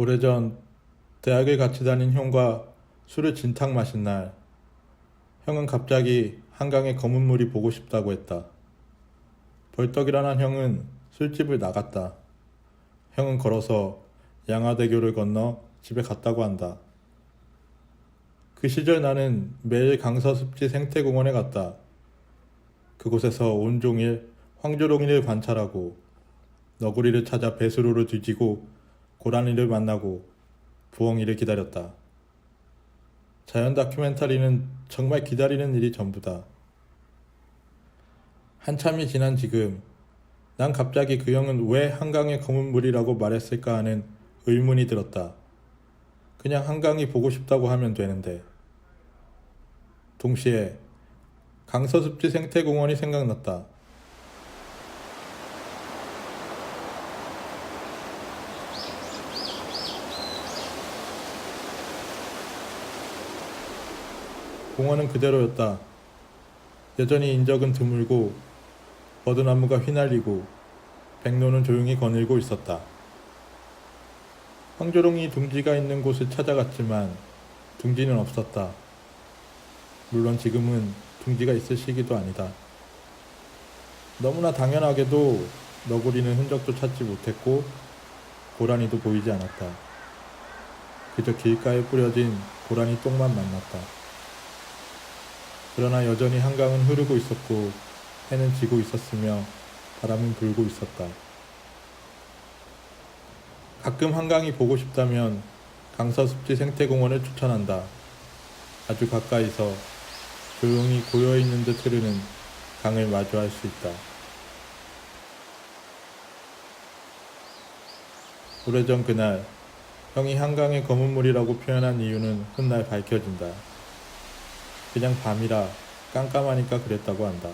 오래전 대학을 같이 다닌 형과 술을 진탕 마신 날, 형은 갑자기 한강의 검은 물이 보고 싶다고 했다. 벌떡 일어난 형은 술집을 나갔다. 형은 걸어서 양화대교를 건너 집에 갔다고 한다. 그 시절 나는 매일 강서습지 생태공원에 갔다. 그곳에서 온종일 황조롱이를 관찰하고 너구리를 찾아 배수로를 뒤지고 고라니를 만나고 부엉이를 기다렸다. 자연 다큐멘터리는 정말 기다리는 일이 전부다. 한참이 지난 지금 난 갑자기 그 형은 왜 한강의 검은 물이라고 말했을까 하는 의문이 들었다. 그냥 한강이 보고 싶다고 하면 되는데. 동시에 강서습지 생태공원이 생각났다. 공원은 그대로였다. 여전히 인적은 드물고 버드나무가 휘날리고 백로는 조용히 거닐고 있었다. 황조롱이 둥지가 있는 곳을 찾아갔지만 둥지는 없었다. 물론 지금은 둥지가 있을 시기도 아니다. 너무나 당연하게도 너구리는 흔적도 찾지 못했고 고라니도 보이지 않았다. 그저 길가에 뿌려진 고라니 똥만 만났다. 그러나 여전히 한강은 흐르고 있었고 해는 지고 있었으며 바람은 불고 있었다. 가끔 한강이 보고 싶다면 강서습지 생태공원을 추천한다. 아주 가까이서 조용히 고여 있는 듯 흐르는 강을 마주할 수 있다. 오래전 그날 형이 한강의 검은 물이라고 표현한 이유는 훗날 밝혀진다. 그냥 밤이라 깜깜하니까 그랬다고 한다.